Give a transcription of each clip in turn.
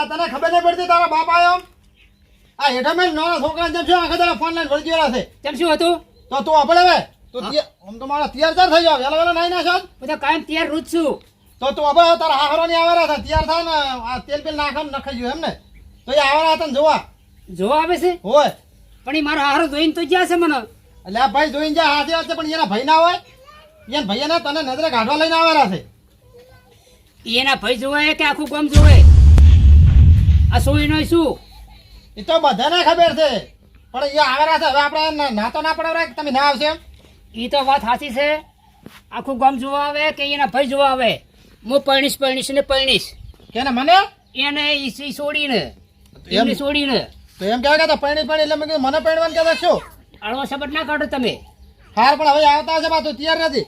લા તને ખબર નહીં પડતી તારા બાપ આવ્યો આ હેઠા મેં નાના છોકરા જેમ છે આખા તારા ફોન લઈને વળગી રહ્યા છે. તેમ શું હતું? તો તું આપણે હવે. તો આમ તો મારા તૈયાર ચાર થઈ જાવ વેલા વેલા નાઈ નાખો તો કાયમ તૈયાર રૂજ છું. તો તું હવે તારા હાહરાની આવેલા હતા તૈયાર થાય ને આ તેલ પેલ નાખા નખાઈ ગયું એમ ને. તો એ આવેલા હતા ને જોવા. જોવા આવે છે? હોય. પણ એ મારો હારો જોઈને તો જ્યાં છે મને. એટલે આ ભાઈ જોઈને જ્યાં હાથે હાથે પણ એના ભાઈ ના હોય. એના ભાઈને તને નજરે કાઢવા લઈને આવેલા છે. એના ભાઈ જોવે કે આખું ગામ જોવે આ સોયનો શું? એ તો બધાને ખબર છે. પણ એ આવેલા છે. હવે આપણે ના- ના તો ના પડે કે તમે ના આવશે એ તો વાત સાચી છે. આખું ગામ જોવા આવે કે એના ભાઈ જોવા આવે? હું પરણીશ પરણીશ ને પરણીશ. કેને મને? એને ઈ છોડીને. એમ? એમને છોડીને. તો એમ કહેવાય કે પરણી પરણી એટલે મેં કીધું મને પરણવાનું કહેવાય છો. આળવા શબ્દ ના કાઢો તમે. હાર પણ હવે આવતા હશે બા તું તૈયાર નથી.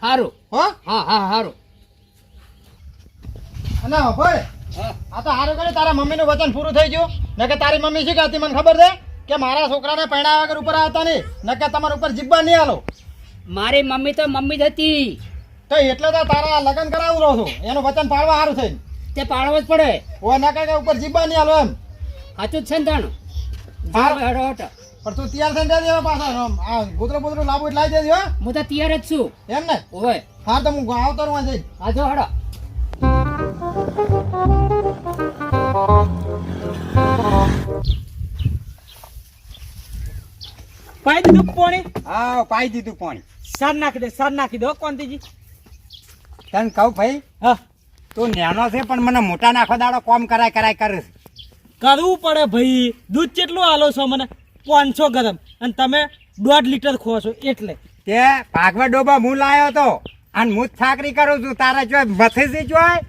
સારું હો? હા હા સારું અને ભાઈ આ તો હારું કર્યું તારા મમ્મીનું વચન પૂરું થઈ ગયું. નકે તારી મમ્મી શું કહેતી મને ખબર છે કે મારા છોકરાને પૈણા વગર ઉપર આવતા નહીં નકે તમારા ઉપર જીબ્બા નહીં આલો મારી મમ્મી તો મમ્મી જ હતી. તો એટલે તો તારા લગ્ન કરાવું રહો છું. એનું વચન પાડવા સારું થઈ તે પાડવો જ પડે. ઓ નકે કે ઉપર જીબ્બા નહીં આલો એમ. સાચું જ છે ને તાણ. પણ તું તૈયાર થઈને જજે પાછો. આ ગુતરો બુતરો લાંબુ એટલે લાવી દેજો હું. તો તૈયાર જ છું. એમ ને? ઓય. હા તો હું આવતો રહું જઈ હા જો હેડો. પાઈ દીધું પાણી? હા પાઈ દીધું પાણી. સાર નાખી દે સાર નાખી દો કોંતીજી તને કહું ભાઈ હા. તું નાનો છે પણ મને મોટા નાખો દાડો કોમ કરાય કરાય કરે. કરવું પડે ભાઈ. દૂધ કેટલું આલો છો મને? પાંચસો ગરમ. અને તમે દોઢ લીટર ખો છો એટલે. તે ભાગવા ડોબા હું લાયો તો. અને હું જ છાકરી કરું છું તારે જો મથેસી જોય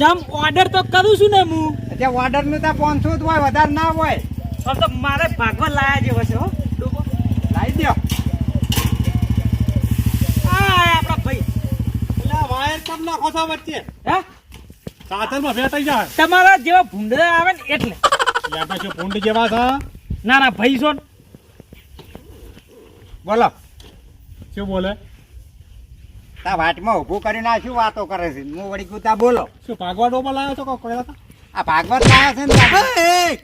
ચમ ઓર્ડર તો કરું છું ને હું. તે ઓર્ડરનું તો પાંચસો જ હોય વધારે ના હોય. હવે તો મારે ભાગવા લાયા જેવો છે હો. લાવી દો આપણા ભાઈ. એટલે વાયર કેમ નાખો છો વચ્ચે? હે? સાધનમાં ભેટાઈ જાય. તમારા જેવા ભૂંડરા આવે ને એટલે. યા પછી ભૂંડ જેવા છે ના ના ભાઈ છો. બોલો. શું બોલે? તા વાટમાં ઊભું કરીને આ શું વાતો કરે છે. હું વળી ગુતા બોલો. શું ભાગવા ડોબા લાવ્યો છો કોઈ હતા? આ ભાગવત લાયા છે ને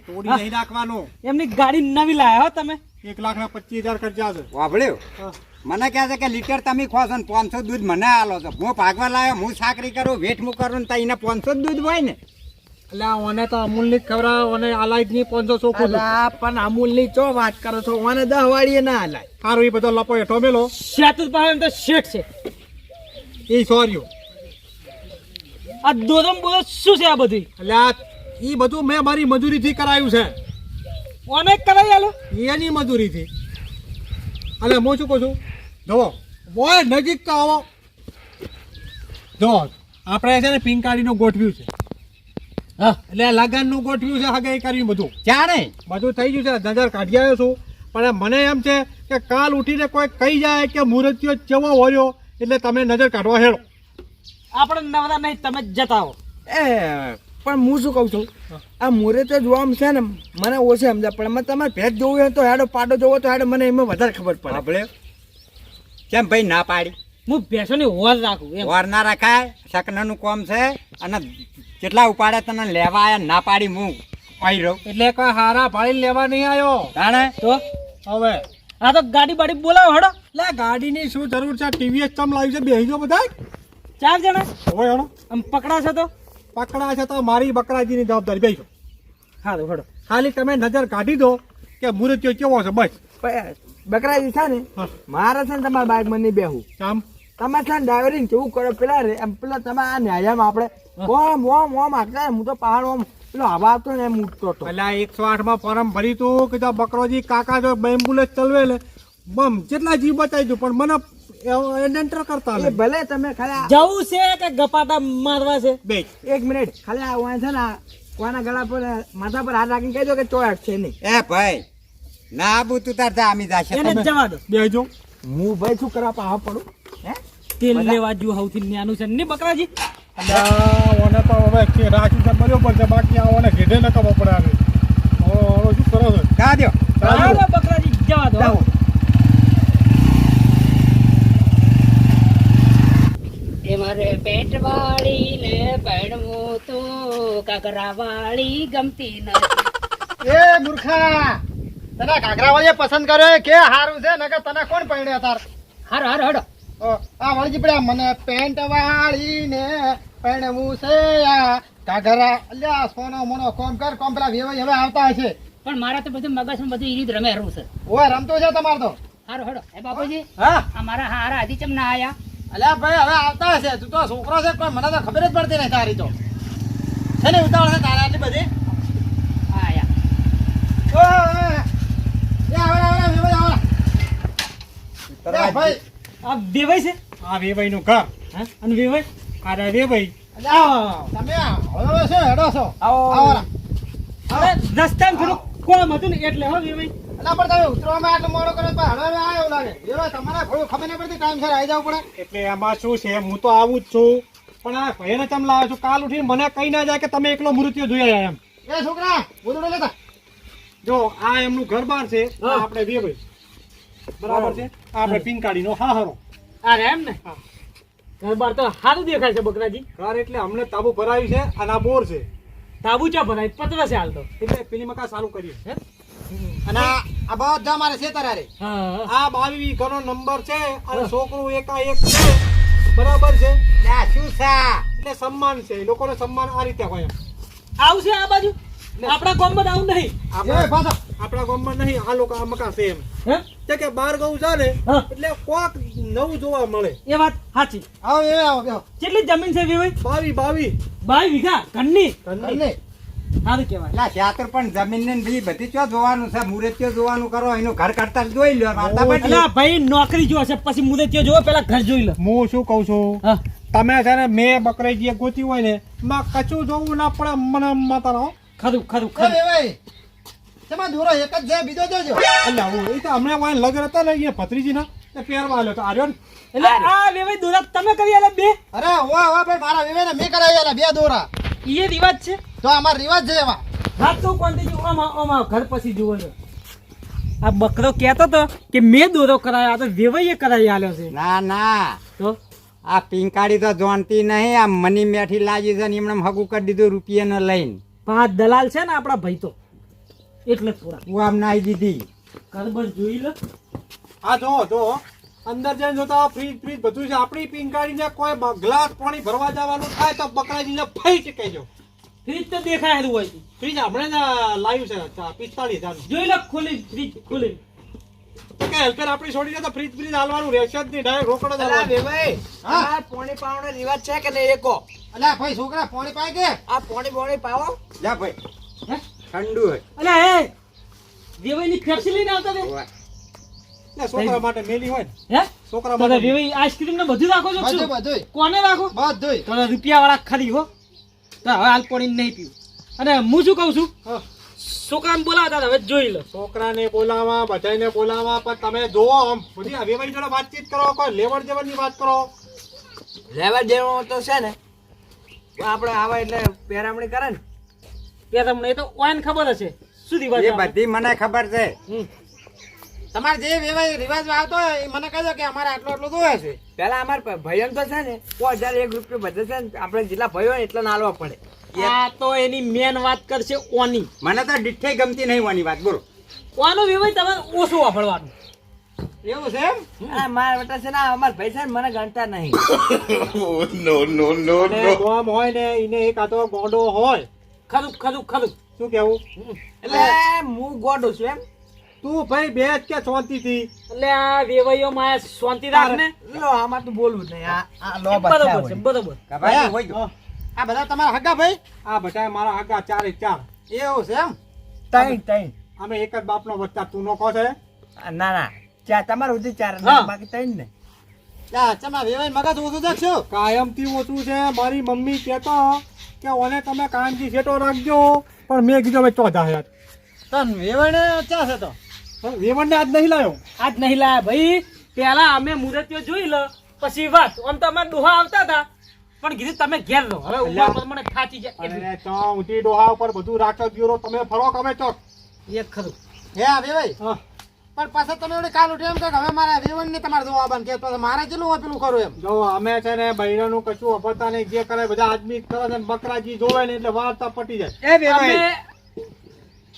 તોડી નહીં નાખવાનું. એમની ગાડી નવી લાયા હો તમે. એક લાખ ના પચીસ હજાર ખર્ચા છે. વાપર્યું મને કહે છે કે લીટર તમે ખો છો ને પાંચસો દૂધ મને આલો છો. હું ભાગવા લાવ્યો હું સાકરી કરું વેઠ હું કરું ને ત્યાં પાંચસો દૂધ હોય ને. એટલે ઓને તો અમૂલની ખબર ઓને આલાઈટની પાંચસો ચોખ્ખું પણ અમૂલની ચો વાત કરો છો? ઓને દહ વાળીએ ના હલાય સારું એ બધો લપો હેઠો મેલો. શેતુર પાસે તો શેઠ છે. એ સોરીઓ. આ દોરમ બોલો શું છે આ બધી એટલે એ બધું મેં મારી મજૂરીથી કરાયું છે. ઓને કરાવી આલો. એની મજૂરીથી. એટલે હું શું કહું છું? જુઓ બોય નજીક તો આવો. જો આપણે છે ને પિંકાળીનું ગોઠવ્યું છે. હા એટલે લગનનું ગોઠવ્યું છે હગાઈ કર્યું બધું. ક્યારે બધું થઈ ગયું છે નજર કાઢી આવ્યો છું. પણ મને એમ છે કે કાલ ઉઠીને કોઈ કહી જાય કે મુહૂર્તિયો ચેવો હોર્યો એટલે તમે નજર કાઢવા હેડો. આપણે નવરા નહીં તમે જ જતા હો. એ પણ હું શું કહું છું? આ મોરે તો જોવા છે ને મને ઓછી સમજા પણ મને તમારે ભેદ જોવું હોય તો હેડો પાડો જોવો તો હેડો મને એમાં વધારે ખબર પડે. આપણે કેમ ભાઈ ના પાડી? હું ભેંસોની હોર રાખું હોર વાર ના રાખાય શકનાનું કોમ છે અને જેટલા ઉપાડે તને લેવા આયા ના પાડી હું આવી રહું. એટલે કોઈ હારા ભાઈ લેવા નહીં આવ્યો જાણે તો? હવે? આ તો ગાડી બાડી બોલાવો હડો. એટલે ગાડીની શું જરૂર છે? ટીવીએસ તમ લાવી છે? બેહી ગયો બધા ચાર જણા? હોય હેડો. આમ પકડાશે તો? પકડા છે તો મારી બકરાજીની જવાબદારી. બેસો હા હડો. ખાલી તમે નજર કાઢી દો કે મુહૂર્તિયો કેવો છે બસ. બકરાજી છે ને મારે છે ને તમારા બાઇકમાં નહીં બેહું આમ તમે છે ને ડ્રાઈવરિંગ કેવું કરો પેલા રે એમ પેલા તમે આ ન્યાયામાં આપણે ઓમ ઓમ ઓમ આટલા હું તો પહાડ ઓમ પેલો હવા આવતો ને એમ ઉઠતો હતો. એટલે એકસો આઠમાં ફોરમ ભરી તું કે બકરોજી કાકા જો એમ્બ્યુલન્સ ચલવે લે બમ જેટલા જીવ બચાવી પણ મને એન્ટર કરતા ભલે તમે ખાલી જવું છે કે ગપાટા મારવા છે? બે એક મિનિટ ખાલી આ છે ને કોના ગળા પર માથા પર હાથ રાખીને કહેજો કે ચોયાટ છે નહીં. એ ભાઈ ના આબુ તું તાર જા અમી જાશે. એને જવા દો. બેજો હું ભાઈ શું કરવા પાહો પડું? હે? તેલ લેવા જો નાનું છે. ને બકરાજી. ઓને તો હવે કે રાખી છે બરોબર છે. બાકી આ ઓને ઘેડે ન ખબર પડે શું કરો છો? જા દ્યો. હાલો બકરાજી જવા દો. એ મારે પેટ વાળીને ભણવું તું ઘાઘરા વાળી ગમતી નથી. એ મૂર્ખા તને ઘાઘરાવાળીએ પસંદ કર્યો કે હારું છે? નકર તને કોણ પહેણ્યો તાર? હારો હારો હડો આ વળજી પડ્યા. મને પેન્ટ વાળીને પહેણવું છે આ ઘાઘરા અલ્યા સોનો મોનો કોમ કર કોમ પેલા વેવાઈ હવે આવતા હશે. પણ મારા તો બધું મગજમાં બધું ઈ રીત રમે હરવું છે ઓય રમતો છે તમાર તો? હારો હડો એ બાપુજી હા? આ મારા હારા હજી ચમ ના આયા. અલ્યા ભાઈ હવે આવતા હશે તું તો છોકરો છે પણ મને તો ખબર જ પડતી નહીં તારી તો છે ને ઉતાવળ છે તારા આટલી બધી. આવો થોડું કોમ હતું ને એટલે હો વેવાઈ એટલે પણ તમે ઉતરવામાં આટલો મોડો કરો તો હળવે આયો લાગે. એવા તમારે થોડું ખબર નહીં પડતી ટાઈમ આવી જવું પડે. એટલે એમાં શું છે? હું તો આવું જ છું. પણ આ ભયને ચમ લાવ્યો છું? કાલ ઉઠીને મને કહી ના જાય કે તમે એકલો મૃત્યુ જોઈ આવ્યા એમ. એ છોકરા લેતા જો આ એમનું ઘર બાર છે. આપણે બે ભાઈ. બરાબર છે? આ આપણે પિંકાડીનો હા હરો. અરે એમ ને. ઘર બાર તો સારું દેખાય છે બકરાજી. ઘર એટલે અમને તાબુ ભરાયું છે અને આ બોર છે. તાબુ ચા ભરાય? પતરા છે હાલ તો. એટલે પેલી મકા સારું કર્યું હે? અને આ બધા મારે છે તારે. આ બાવી ઘરનો નંબર છે અને છોકરું એકાએક છે. બરાબર છે? શું એટલે સન્માન છે. લોકોને સન્માન આ રીતે હોય એમ. આવશે આ બાજુ? આપણા ગામમાં આવું નહીં. આપણા આપણા ગામમાં નહીં આ લોકો આ મકા છે એમ. તે કે બાર ગયું છે ને એટલે કોક નવું જોવા મળે. એ વાત સાચી. આવો એ આવો કેટલી જમીન છે વેવાઈ બાવી બાવી બાવી વીઘા ઘરની. ઘરની. સારું કહેવાય. લા શાતર પણ જમીન ને બધી બધી ચો જોવાનું છે મુરત્યો જોવાનું કરો એનું ઘર કરતા જોઈ લો વાર્તા બદલી. અલા ભાઈ નોકરી જો હશે પછી મુદત જો જોવો પેલા ઘર જોઈ લો. હું શું કહું છું? તમે છે ને મેં બકરાઈ જે ગોતી હોય ને માં કચું જોવું ના પડે મને માતા રહો ખરું ખરું ખરું. દોરો એક જ જાય બીજો જોજો. એટલે હું એ તો હમણાં વાય લગન હતા ને અહીંયા ભત્રીજીના તે પહેરવા આલ્યો તો આર્યો ને. એટલે આ વેવાઈ દોરા તમે કરી આલે બે? અરે વાહ વાહ ભાઈ મારા વિવેને મેં કરાવ્યા બે દોરા. એ રિવાજ છે? તો અમાર રિવાજ છે એમાં. રાત તો કોન્ટી ઓમાં ઓમાં ઘર પછી જુઓ છો આ બકરો કહેતો તો કે મેં દોરો કરાયો આ તો વેવાઈએ કરાવી આલ્યો છે. ના ના. તો? આ પિંકાડી તો જોણતી નહીં આ મની મેઠી લાગી છે ને એમણે હગું કરી દીધું રૂપિયાને લઈને. પણ આ દલાલ છે ને આપણા ભાઈ તો. એટલે થોડા હું આમ નાઈ દીધી. ઘર બસ જોઈ લો. આ જો જો. અંદર જઈને જોતા ફ્રીજ ફ્રીજ બધું છે. આપણી પિંકાડીને કોઈ ગ્લાસ પાણી ભરવા જવાનું થાય તો બકરાજીને ફઈ ચીકાઈ જો ફ્રીજ તો દેખાય હતું હોય ફ્રીજ હમણાં જ લાવ્યું છે પિસ્તાળીસ હજાર જોઈ લો ખોલી ફ્રીજ ખોલી. તો કે હેલ્પર આપણી છોડીને તો ફ્રીજ ફ્રીજ હાલવાનું રહેશે જ નહીં ડાયરેક્ટ રોકડ જ હાલવાનું. હા? પોણી પાવાનો રિવાજ છે કે નહીં એકો અલ્યા ભાઈ છોકરા પાણી પાય કે? આ પોણી પોણી પાવો. જા ભાઈ. હે? ઠંડુ હોય. અલા એ વેવાઈની ફેફસી લઈને આવતા તે? છોકરા માટે મેલી હોય હે? છોકરા માટે આઈસ્ક્રીમ ને બધું રાખો છો બધું કોને રાખો? બધું તો રૂપિયા વાળા ખરી હો. તો હવે હાલ પાણી નહીં પીવું. અને હું શું કહું છું? હા. છોકરાને બોલાવતા હવે જોઈ લો. છોકરાને બોલાવા બધાને બોલાવા પણ તમે જોવો આમ. બધી આ વેવાઈ જોડે વાતચીત કરો કોઈ લેવડ દેવડની વાત કરો. લેવડ દેવો તો છે ને આપણે આવા એટલે પેરામણી કરે ને. તમને તો ઓન ખબર હશે. સુધી આવે? બધી મને ખબર છે. તમારે જે વેવાઈ રિવાજ આવતો હોય એ મને કહેજો કે અમારે આટલો આટલો જોવે છે. પેલા અમારે ભયન તો છે ને સો હજાર એક રૂપિયો બધે છે ને આપણે જેટલા ભયો હોય એટલા નાલવા પડે. આ તો એની મેન વાત કરશે ઓની. મને તો ડીઠે ગમતી નહીં ઓની વાત બોલો. ઓનો વિવાહ તમારે ઓછું વાપરવાનું. એવું છે એમ? આ મારા બેટા છે ને અમાર ભાઈ છે ને મને ગણતા નહીં. અને ગોમ હોય ને એને એક આતો ગોડો હોય. ખરું ખરું ખરું. શું કેવું? એટલે હું ગોડું છું એમ. તું ભાઈ બેસ કે શાંતિ થી. એટલે આ વેવાઈઓ માં શાંતિ રાખ ને. લો આમાં તું બોલવું નહીં. આ લો બરાબર છે બરોબર. ભાઈ હોય ગયો. આ બધા તમારા હગા ભાઈ? આ બધા મારા હગા ચારે ચાર. એવું છે એમ? તઈ તઈ અમે એક જ બાપનો વચ્ચા તું નો કહો છે ના ના. ચા તમારે સુધી ચાર. બાકી તઈ ને. મગજ ઓછું દેખશો કાયમથી ઓછું છે. મારી મમ્મી કેતો કે ઓને તમે કાયમથી સેટો રાખજો. પણ મેં કીધું હવે ચોધા હજાર તન વેવણ ચા છે તો? વેવણ ને આજ નહીં લાવ્યો આજ નહીં લાયા ભાઈ. પેલા અમે મુરતીઓ જોઈ લો પછી વાત. આમ તો અમારે ડોહા આવતા હતા. પણ કીધું તમે ઘેર રહો. હવે ઉપર પર મને ખાચી જાય. તો ઊંટી ડોહા ઉપર બધું રાખો ગયો તમે ફરો કમે ચોક? એ ખરું. હે આવે ભાઈ પણ પાછા તમે ઓલી કાલ ઉઠે એમ કે હવે મારા રેવણ ને તમારે જોવા બન કે તો મારે કેટલું હોય પેલું કરું એમ? જો અમે છે ને બૈરાનું કશું અભરતા નહીં. જે કરે બધા આદમી કરે છે બકરાજી જોવે ને એટલે વાર્તા પટી જાય. એ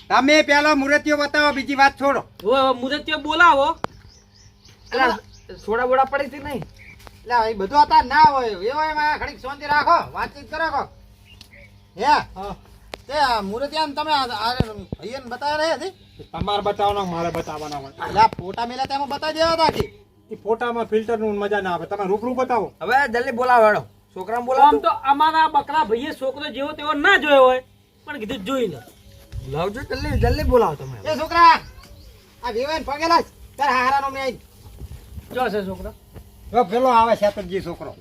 તમે પેલો મૂર્તિઓ બતાવો બીજી વાત છોડો. હવે મુદતીઓ બોલાવો. સોડા બોડા પડી છે નહીં? એટલે એ બધું હતા ના હોય. એવો એમાં ઘડીક શાંતિ રાખો વાતચીત કરો કો હે? હા. તે આમ તમે ભાઈને બતાવ્યા રહ્યા હતી તમારે બતાવવાનો મારે બતાવવાના હોય? એટલે આ ફોટા મેલા તેમાં બતાવી દેવા હતા કે? એ ફોટામાં ફિલ્ટરનું મજા ના આવે. તમે રૂબરૂ બતાવો. હવે જલ્દી બોલાવો હેડો છોકરા આમ બોલાવો તો અમારા બકરા ભાઈએ છોકરો જેવો તેવો ના જોયો હોય પણ કીધું જોઈ લે. લાવજો જલ્દી જલ્દી બોલાવો તમે. એ છોકરા આ વેવાઈને પગેલા તારે હારા મેં જો છે છોકરો. જો પેલો આવે શેતરજી છોકરો.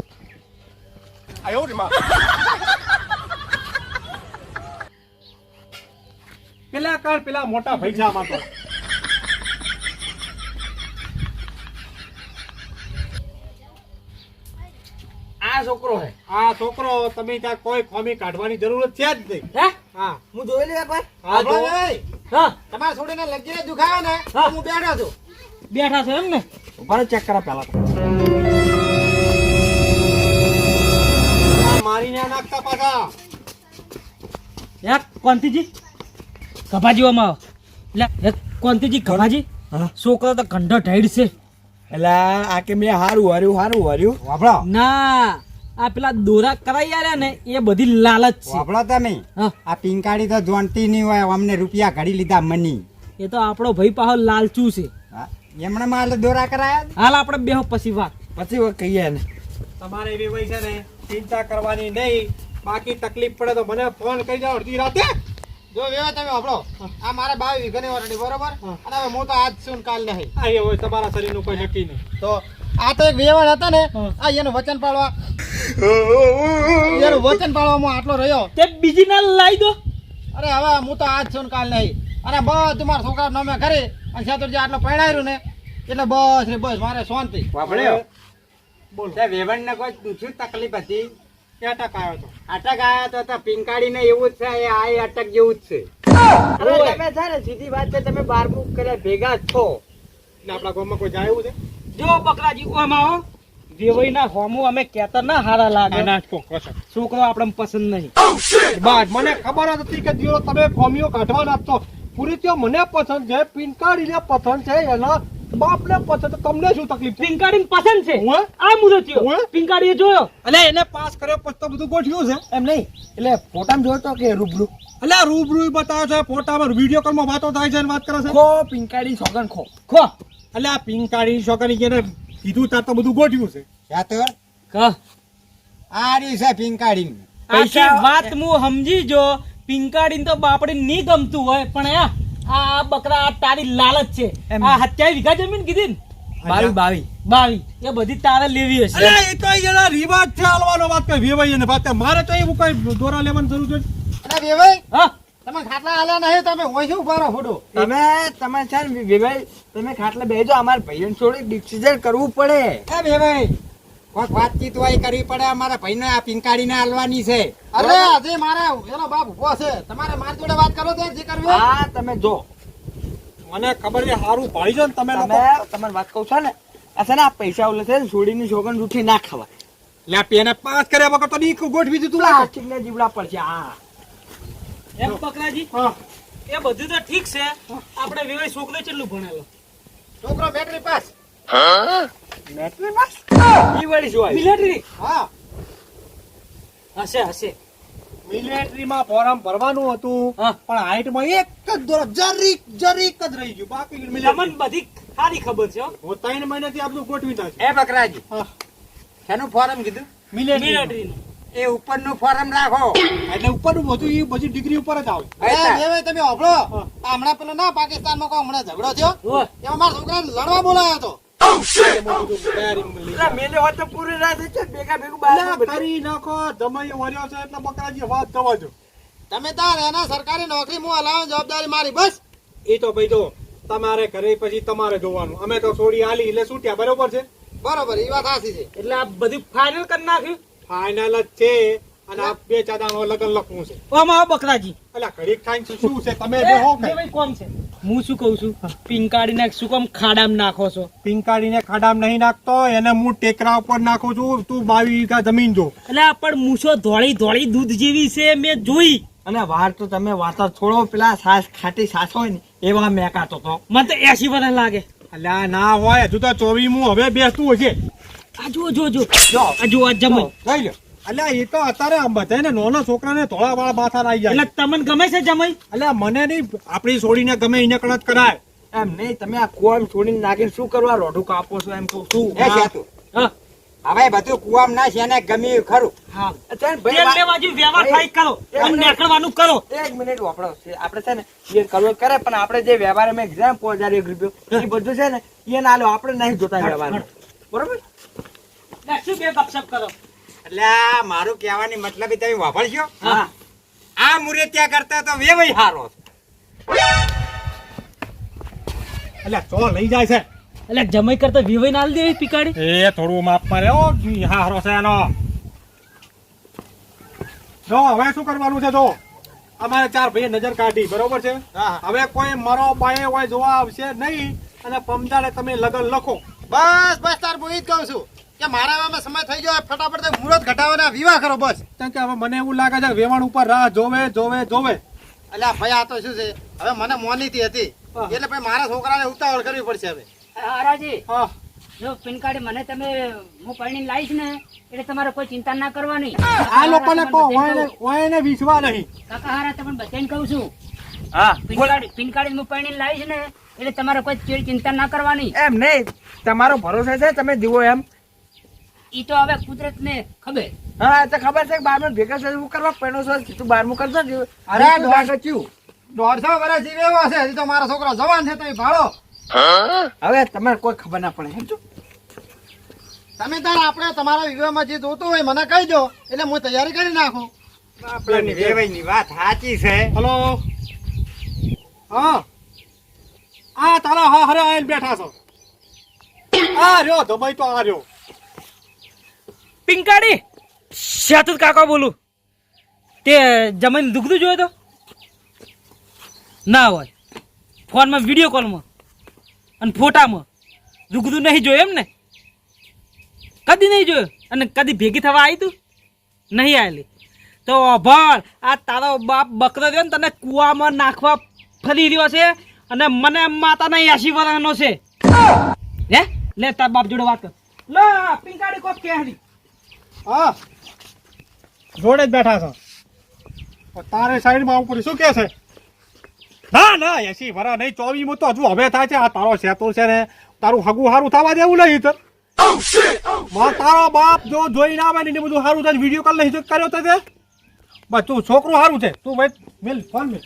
પેલા કર પેલા મોટા પૈસામાં તો. આ છોકરો હે. આ છોકરો તમે ત્યાં કોઈ ખોમી કાઢવાની જરૂરત છે જ નહીં. હે? હા. હું જોઈ લે એકવાર હા જો. હા. તમારે છોડીને લગીને દુખાવે ને હું. બેઠો છું. બેઠા છો એમ ને? ઊભા ચેક કરા પેલા મારીને મારી ના નાખતા પાછા. એક કોંતીજી કભાજી આમાં આવો લે કોંતીજી કભાજી છોકરો તો કંઢો ઢાઈડ છે. એટલે આ કે મેં હારું હાર્યું હારું હાર્યું. ના. આ પેલા દોરા કરાઈ આલ્યા ને એ બધી લાલચ છે. વાપડો તમે. હા. આ પિંકાડી તો જોણતી નહીં હોય અમને રૂપિયા ઘડી લીધા મની. એ તો આપણો ભાઈ પાહો લાલચુ છે. એમણે માલ દોરા કરાયા હાલ આપણે બેહો પછી વાત. પછી વાત કહીએ ને તમારે એવી હોય છે ને ચિંતા કરવાની નહીં. બાકી તકલીફ પડે તો મને ફોન કરી જાઓ અડધી રાતે. જો વેવા તમે આપણો આ મારે બાવી ઘણી ઓરડી બરોબર? અને હવે હું તો આજ છું કાલ નહીં. આ એ હોય તમારા શરીરનું કોઈ નક્કી નહીં. તો આ તો એક વેવાણ હતા ને આ એનું વચન પાડવા. એનું વચન પાડવામાં આટલો રહ્યો. તે બીજી ના લાવી દો. અરે હવે હું તો આજ છું કાલ નહીં. અરે બસ મારા છોકરા નામે કરી અને સાતુરજી આટલો પહેણાયું ને એટલે બસ રે બસ મારે શાંતિ. વાપડ્યો બોલો. તે વેવણને કોઈ શું તકલીફ હતી? કે અટક આવ્યો તો અટક આવ્યો તો તો પિંકાડીને એવું જ છે એ આ અટક જેવું જ છે. તમે છે ને સીધી વાત છે તમે બાર બુક કર્યા ભેગા છો. એટલે આપણા ગામમાં કોઈ જાય એવું છે? જો બકરાજી ઓમાં આવો વેવાઈ ના હોમું અમે કેતા ના હારા લાગે. નાટકો કશો છોકરો આપણને પસંદ નહીં. બાદ મને ખબર હતી કે દિયો તમે ફોમીઓ કાઢવા નાખતો પૂરી ત્યો મને પસંદ છે પિંકાડીને પસંદ છે એના બાપને પસંદ. તમને શું તકલીફ? પિંકાડી પસંદ છે? આ મુદતીઓ થયો. પિંકાડી જોયો. એટલે એને પાસ કર્યો પછી તો બધું ગોઠવ્યું છે એમ નહીં. એટલે ફોટામાં જોયો તો કે રૂબરૂ. એટલે આ રૂબરૂ બતાવે છે ફોટામાં વીડિયો કોલમાં વાતો થાય છે વાત કરે છે. ખો પિંકાડી સોગન ખો. ખો. એટલે આ પિંકાળી છોકરી જેને કીધું તાર તો બધું ગોઠ્યું છે. યાતર કહ આ રહ્યું છે પિંકાળી પૈસા વાત હું સમજી જો પિંકાળી તો બાપડી ની ગમતું હોય પણ આ આ બકરા આ તારી લાલચ છે. આ હત્યાવી વીઘા જમીન કીધી ને? બાવી બાવી. બાવી. એ બધી તારે લેવી હશે. અરે એ તો એના રિવાજ છે આલવાનો વાત કરે વેવાઈ ને વાત મારે તો એવું કઈ દોરા લેવાની જરૂર છે? અરે વેવાઈ? હા. તમે ખાટલા હાલ્યા નહીં તમે હોય શું ઊભા ફોટો? તમે તમે છે ને વિભાઈ તમે ખાટલે બેસજો અમારે ભાઈઓને થોડી ડિસિઝન કરવું પડે. કોઈક વાતચીત હોય કરવી પડે અમારા ભાઈને આ પિંકાડીને હાલવાની છે. અરે હજી મારે એનો બાપ ઊભો છે. તમારે મારી જોડે વાત કરો તો જે કરવી હા તમે જો. મને ખબર છે સારું પાડી જો ને તમે તમે વાત કહું છો ને આ છે ને આ પૈસા ઓલે છે ને છોડીની સોગન રૂઠી ના ખવાય. લે પેને પાસ કર્યા વગર તો નહીં ગોઠવી દીધું જીવડા પડશે હા. એમ પકડાજી હા. એ બધું તો ઠીક છે. આપણે વિવાહ છોકરો કેટલું ભણેલો? છોકરો matric pass. Matric pass? Military વળી મિલિટરી. હા. હશે હશે. મિલિટરીમાં ફોર્મ ભરવાનું હતું હા. પણ હાઈટમાં એક જ દોરો જરીક જરીક જ રહી ગયું. બાકી તમને મિલિટરી બધી સારી ખબર છે હું. ત્રણ મહિનાથી આ બધું ગોઠવી નાખ્યું એ બકરાજી હા. શેનું ફોર્મ કીધું? મિલિટરી મિલિટરીનું. એ ઉપરનું ફોરમ રાખો. એટલે ઉપરનું બધું એ બધી ડિગ્રી ઉપર જ આવે. તમે હોભળો હમણાં પેલો ના પાકિસ્તાનમાં કોઈ હમણાં ઝઘડો થયો? એમાં મારા છોકરાને લડવા બોલાયો હતો. તો પૂરી રાત ભેગા ભેગું કરી નાખો જમાઈ વર્યો છે એટલે બકરાજી વાત થવા દો. તમે તાર એના સરકારી નોકરી હું હલાવવાની જવાબદારી મારી બસ. એ તો ભાઈ જો તમારે ઘરે પછી તમારે જોવાનું. અમે તો છોડી આલી એટલે છૂટ્યા બરોબર છે? બરોબર એ વાત સાચી છે. એટલે આ બધું ફાઇનલ કરી નાખ્યું ફાઇનલ જ છે અને આ બે ચાદાનો લગન લખવું છે. આમાં આવો બકરાજી. અલા ઘડીક છે શું છે? તમે બે હો કે ભાઈ કોમ છે? હું શું કહું છું? પિંકાડીને શું કામ ખાડામાં નાખો છો? પિંકાડીને ખાડામાં નહીં નાખતો એને હું ટેકરા ઉપર નાખું છું. તું બાવી વીઘા જમીન જો. એટલે પણ મૂછો ધોળી ધોળી દૂધ જેવી છે મેં જોઈ. અને વાર તો તમે વાર્તા છોડો પેલા સાસ ખાટી સાસ હોય ને એવા મેકાતો તો. મને તો એસી વર્ષ લાગે. અલ્યા ના હોય હજુ તો ચોવીમું હવે બેસતું હશે. આ જો જો જો આ જો આ જમાઈ લઈ લે અલ્યા એ તો અત્યારે બધાને નાના છોકરાને ધોળા વાળા માથા આવી જાય. એટલે તમને ગમે છે જમાઈ અલ્યા મને નહીં આપણી છોડીને ગમે એને કણત કરાય. એમ નહીં તમે આ કુવામ છોડીને નાખીને શું કરવા રોઢું કાપો છો એમ કહું છું. એ સેતુ હા. હવે બધું કુવામ ના છે એને ગમ્યું ખરું. હા. અત્યારે તેલ ભાઈ બે બાજુ વ્યવહાર થાય કરો. એક નીકળવાનું કરો. એક મિનિટ વાપરો. આપણે છે ને એ કરવો કરે પણ આપણે જે વ્યવહાર અમે કીધા ને એક રૂપિયો એ બધું છે ને એ ના લો આપણે નહીં જોતા વ્યવહાર બરોબર? શું બે ગપસપ કરો? એટલે આ મારું કહેવાની મતલબ એ તમે વાપરશો? હા. મુરે મુરેત્યા કરતા તો વેવાય હારો છે. અલ્યા ચો લઈ જાય છે. એટલે જમાઈ કરતા વિવાઈ ના દે પીકાડી. એ થોડું માપ મારે ઓ હારો છે એનો. જો હવે શું કરવાનું છે જો? અમારે ચાર ભાઈ નજર કાઢી બરોબર છે? હવે કોઈ મારો બાય હોય જોવા આવશે નહીં. અને પમદાડે તમે લગન લખો. બસ બસ તાર હું જ કહું છું. કે મારા સમય થઈ ગયો ફટાફટ તે મુહૂર્ત ઘટાવાના વિવાહ કરો બસ. કેમ કે હવે મને એવું લાગે છે વેવાણ ઉપર રાહ જોવે જોવે જોવે. અલ્યા ભાઈ આ તો શું છે? હવે મને મોનીતી હતી. એટલે ભાઈ મારા છોકરાને ઉતાવળ કરવી પડશે હવે. હરાજી જો પિન કાર્ડ મને તમે હું પરણીને લાવીશ ને એટલે તમારે કોઈ ચિંતા ના કરવાની. આ લોકોને ઓયને વિશ્વા નહીં. કાકા હારા તમને બધાને કહું છું. હા પિન કાર્ડ પિન કાર્ડ હું પરણીને લાવીશ ને એટલે તમારે કોઈ ચિંતા ના કરવાની. એમ નહીં તમારો ભરોસો છે તમે જીવો એમ. ઈ તો હવે કુદરત ને ખબર. હા તો ખબર છે કે બારમું ભેગા છે હું કરવા પહેણો છો તું બારમું કરશો જ. અરે, દોઢ- દોઢસો વર્ષ જીવે હશે હજી તો મારા છોકરા જવાન છે તો ભાડો હવે તમારે કોઈ ખબર ના પડે સમજો. તમે તાર આપણે તમારા વિવાહમાં જે જોતું હોય મને કહી દો એટલે હું તૈયારી કરી નાખું. આપણે વાત સાચી છે. હલો. હા. આ તારા હા હરે આવીને બેઠા છો. આ રહ્યો ધમાઈ તો આ રહ્યો. પિંકાડી! શાતુત કાકા બોલું? તે જમીન દુખતું જોયો તો? ના હોય. ફોનમાં વીડિયો કોલમાં અને ફોટામાં. દુખતું નહીં જોયું એમ ને કદી નહીં જોયું? અને કદી ભેગી થવા આવી તું? નહીં આવેલી. તો અભણ આ તારો બાપ બકરો રહ્યો ને તને કૂવામાં નાખવા ફરી રહ્યો છે અને મને માતાના એસી વર્ષનો છે. હે લે તાર બાપ જોડે વાત કર. લે પિંકાડી કોક કે હરી હા. જોડે જ બેઠા છો. તારે સાઈડમાં ઉપર શું કે છે? ના ના એસી ભરા નહીં ચોવીમું તો હજુ હવે થાય છે. આ તારો સેતો છે ને તારું હગું સારું થવા દેવું નહીં તો. માં તારો બાપ જો જોઈ ના આવે ને બધું સારું થાય વીડિયો કોલ નહીં કર્યો તો બસ તું છોકરું સારું છે. તું ભાઈ મિલ ફોન મિલ.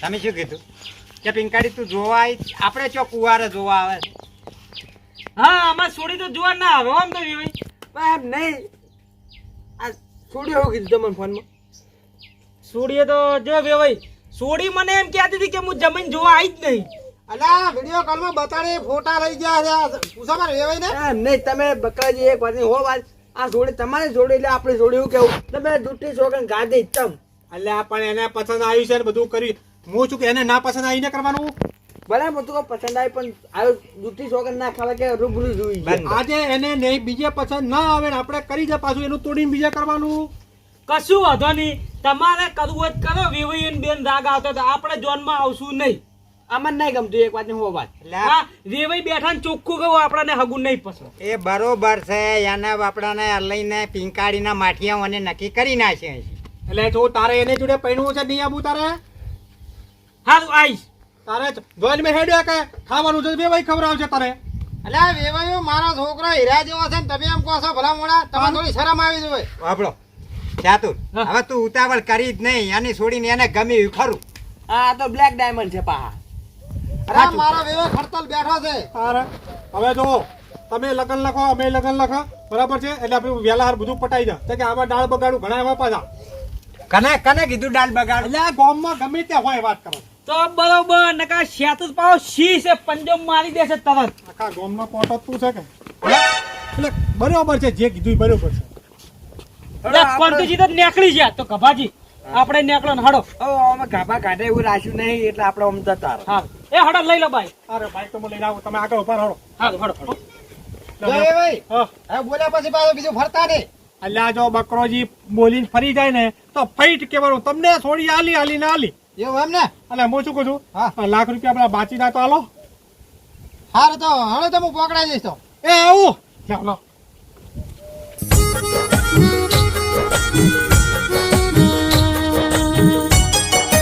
તમે શું કીધું? કે પિંકાડી તું જોવા આપણે ચો કુવારે જોવા આવે. હા આમાં છોડી તો જોવા ના આવે આમ તો એમ નહીં. આ છોડ્યો હો કીધું તમને ફોનમાં. છોડીએ તો જો ભાઈ છોડી મને એમ કહેતી હતી કે હું જમીન જોવા આવી જ નહીં. અલ્યા વીડિયો કોલમાં બતાડે ફોટા લઈ ગયા છે. પૂછો મારે વેવાઈ ને? એમ નહીં તમે બકરાજી એક વાત હો વાત. આ જોડી તમારે જોડી એટલે આપણે જોડી એવું કેવું તમે દૂધી છોકરા ગાદી તમ. એટલે પણ એને પસંદ આવ્યું છે ને બધું કર્યું હું છું કે એને ના પસંદ આવીને કરવાનું? બરાબર તો પસંદ આવી પણ આવ્યો દૂધી છોકરા ના ખાવા કે રૂબરૂ જોઈ. આજે એને નહીં બીજે પસંદ ના આવે ને આપણે કરી દે પાછું એનું તોડીને બીજે કરવાનું. કશું વાંધો નહીં. તમારે કરવું હોય કરો વેવાઈ બેન રાગ આવતો તો આપણે જોનમાં આવશું નહીં. આમાં નહીં ગમતું એક વાતની હું વાત. હા બેઠા ને ચોખ્ખું કહું આપણને હગું નહીં પસંદ. એ બરોબર છે એના આપણાને લઈને પિંકાડીના માઠિયા મને નક્કી કરી નાખે એટલે જો તારે એને જોડે પહેણવું છે નહીં આવું તારે? હારું આવીશ તારે જોઈને મેં હેડ્યા કે ખાવાનું છે બે ભાઈ ખવડાવશે તારે. અલ્યા વેવાઈઓ મારા છોકરા હીરા જેવો છે ને તમે એમ કહો છો ભલા મોડા તમારે થોડી શરમ આવી જોઈએ વાપરો ચાતુર હા. હવે તું ઉતાવળ કરી જ નહીં એની છોડીને એને ગમ્યું ખરું. આ તો બ્લેક ડાયમંડ છે પાહા. અરે મારો વેવો ખડતલ બેઠો છે. અરે હવે જો તમે લગન લખો અમે લગન લખો બરાબર છે? એટલે આપણે વેલા હાર બધું પટાઈ જા કે આમાં દાળ બગાડું ઘણા એવા પાછા. કને કને કીધું દાળ બગાડ? એટલે આ ગામમાં ગમે ત્યાં હોય વાત કરો. તો બરોબર નકા શેતું પાવ શી છે? પંજો મારી દેશે તરત. આખા ગામનો પોટો તું છે કે? એટલે બરોબર છે જે કીધું બરોબર છે. કોન્ટીજી તો નેકળી ગયા. તો ગભાજી આપણે નેકળો ને હડો. અમે ગાભા કાઢે એવું રાખ્યું નહીં એટલે આપણે આમ જતા હા. એ હડો લઈ લો ભાઈ અરે ભાઈ તો લઈને આવો. તમે આગળ ઉપર હડો હા હડો હડો. એ ભાઈ. હા. બોલ્યા પછી પાછો બીજું ફરતા નહીં. અલ્યા જો બકરોજી બોલીને ફરી જાય ને તો ફઈટ કેવાનું તમને થોડી આલી આલી ના આલી. એવું એમ ને? એટલે હું શું કહું છું? હા. લાખ રૂપિયા આપણા બાચી ના તો હાલો. હારે તો હવે તો હું પકડાઈ જઈશ તો. એ આવું. ચાલો